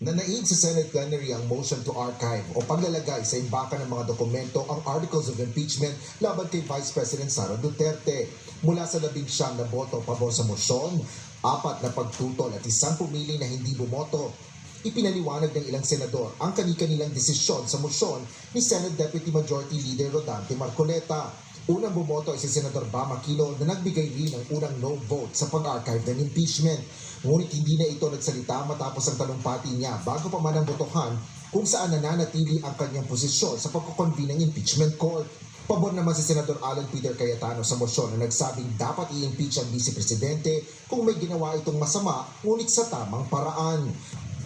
Nanaig sa Senate plenary ang motion to archive o paglalagay sa imbakan ng mga dokumento ang articles of impeachment laban kay Vice President Sara Duterte. Mula sa labing siyam na boto pabor sa motion, apat na pagtutol at isang pumili na hindi bumoto. Ipinaliwanag ng ilang senador ang kani-kanilang desisyon sa motion ni Senate Deputy Majority Leader Rodante Marcoleta. Unang bumoto ay si Senador Bam Aquino na nagbigay rin ng unang no vote sa pag-archive ng impeachment. Ngunit hindi na ito nagsalita matapos ang talumpati niya bago pa man ang botohan kung saan nananatili ang kanyang posisyon sa pagkukonvene ng impeachment court. Pabor naman si Senador Alan Peter Cayetano sa motion na nagsabing dapat i-impeach ang Vice Presidente kung may ginawa itong masama ngunit sa tamang paraan.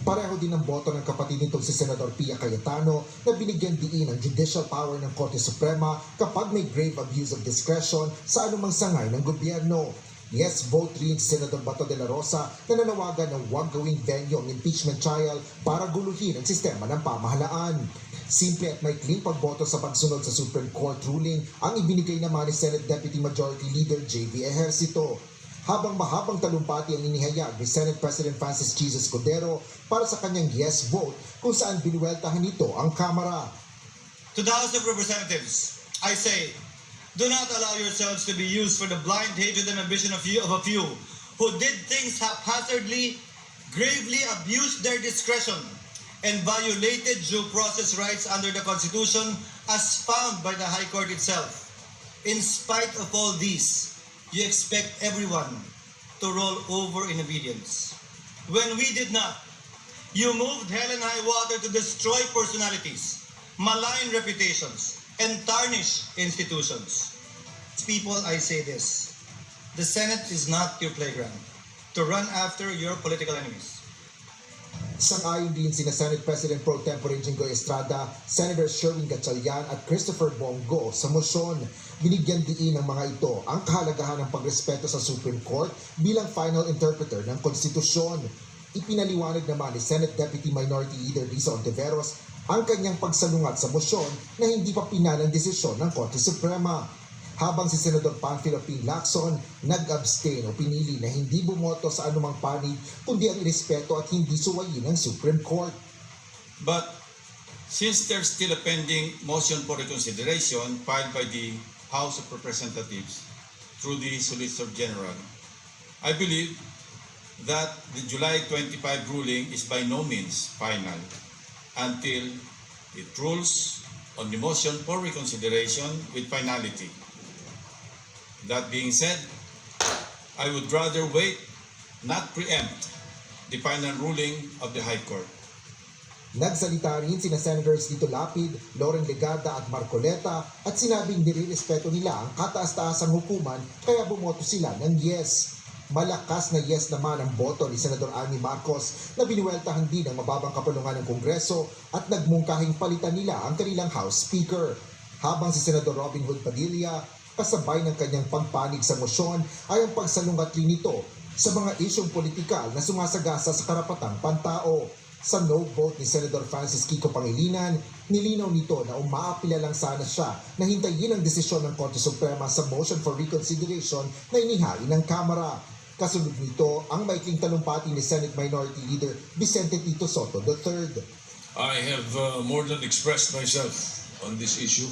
Pareho din ang boto ng kapatid nitong si Senador Pia Cayetano na binigyan diin ang judicial power ng Korte Suprema kapag may grave abuse of discretion sa anumang sangay ng gobyerno. Yes vote rin si Senador Bato de la Rosa na nanawagan ng huwag gawing venue ang impeachment trial para guluhin ang sistema ng pamahalaan. Simple at clean pagboto sa pagsunod sa Supreme Court ruling ang ibinigay naman ni Senate Deputy Majority Leader J.V. Ejercito habang mahabang talumpati ang inihayag ni Senate President Francis Jesus Cordero para sa kanyang yes vote kung saan binuweltahan nito ang Kamara. To the House of Representatives, I say, do not allow yourselves to be used for the blind hatred and ambition of, you, of a few who did things haphazardly, gravely abused their discretion, and violated due process rights under the Constitution as found by the High Court itself. In spite of all these, you expect everyone to roll over in obedience. When we did not, you moved hell and high water to destroy personalities, malign reputations, and tarnish institutions. People, I say this. The Senate is not your playground to run after your political enemies. Sang-ayon din sina Senate President Pro Tempore Jinggoy Estrada, Senator Sherwin Gatchalian at Christopher Bongo sa motion. Binigyan diin ng mga ito ang kahalagahan ng pagrespeto sa Supreme Court bilang final interpreter ng konstitusyon. Ipinaliwanag naman ni Senate Deputy Minority Leader Risa Ontiveros ang kanyang pagsalungat sa motion na hindi pa pinalang desisyon ng Korte Suprema habang si Senador Panfilo P. Lacson nag-abstain o pinili na hindi bumoto sa anumang panig kundi ang irespeto at hindi suwayin ng Supreme Court. But since there's still a pending motion for reconsideration filed by the House of Representatives through the Solicitor General, I believe that the July 25 ruling is by no means final until it rules on the motion for reconsideration with finality. That being said, I would rather wait, not preempt, the final ruling of the High Court. Nagsalita rin sina Senators Dito Lapid, Loren Legarda at Marcoleta at sinabing nirirespeto nila ang kataas-taasang hukuman kaya bumoto sila ng yes. Malakas na yes naman ang boto ni Senador Amy Marcos na binuweltahan din ang mababang kapulungan ng Kongreso at nagmungkahing palitan nila ang kanilang House Speaker. Habang si Senador Robin Hood Padilla, kasabay ng kanyang pagpanig sa mosyon ay ang pagsalungat rin nito sa mga isyong politikal na sumasagasa sa karapatang pantao. Sa no vote ni Senator Francis Kiko Pangilinan, nilinaw nito na umaapila lang sana siya na hintayin ang desisyon ng Korte Suprema sa motion for reconsideration na inihali ng Kamara. Kasunod nito ang maikling talumpati ni Senate Minority Leader Vicente Tito Soto III. I have uh, more than expressed myself on this issue.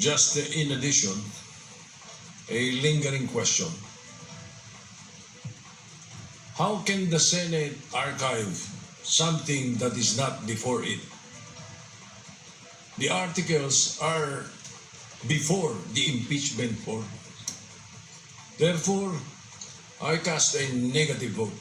Just uh, in addition, a lingering question. How can the Senate archive something that is not before it? The articles are before the impeachment court. Therefore, I cast a negative vote.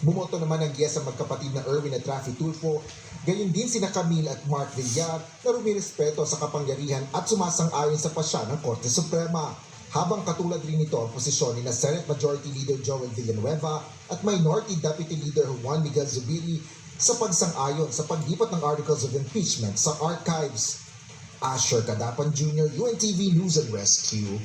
Bumoto naman ng yes ang magkapatid na Erwin at Rafi Tulfo, gayon din sina Camille at Mark Villar na rumirespeto sa kapangyarihan at sumasang-ayon sa pasya ng Korte Suprema. Habang katulad rin nito ang posisyon ni na Senate Majority Leader Joel Villanueva at Minority Deputy Leader Juan Miguel Zubiri sa pagsang-ayon sa paglipat ng Articles of Impeachment sa archives. Asher Kadapan Jr., UNTV News and Rescue.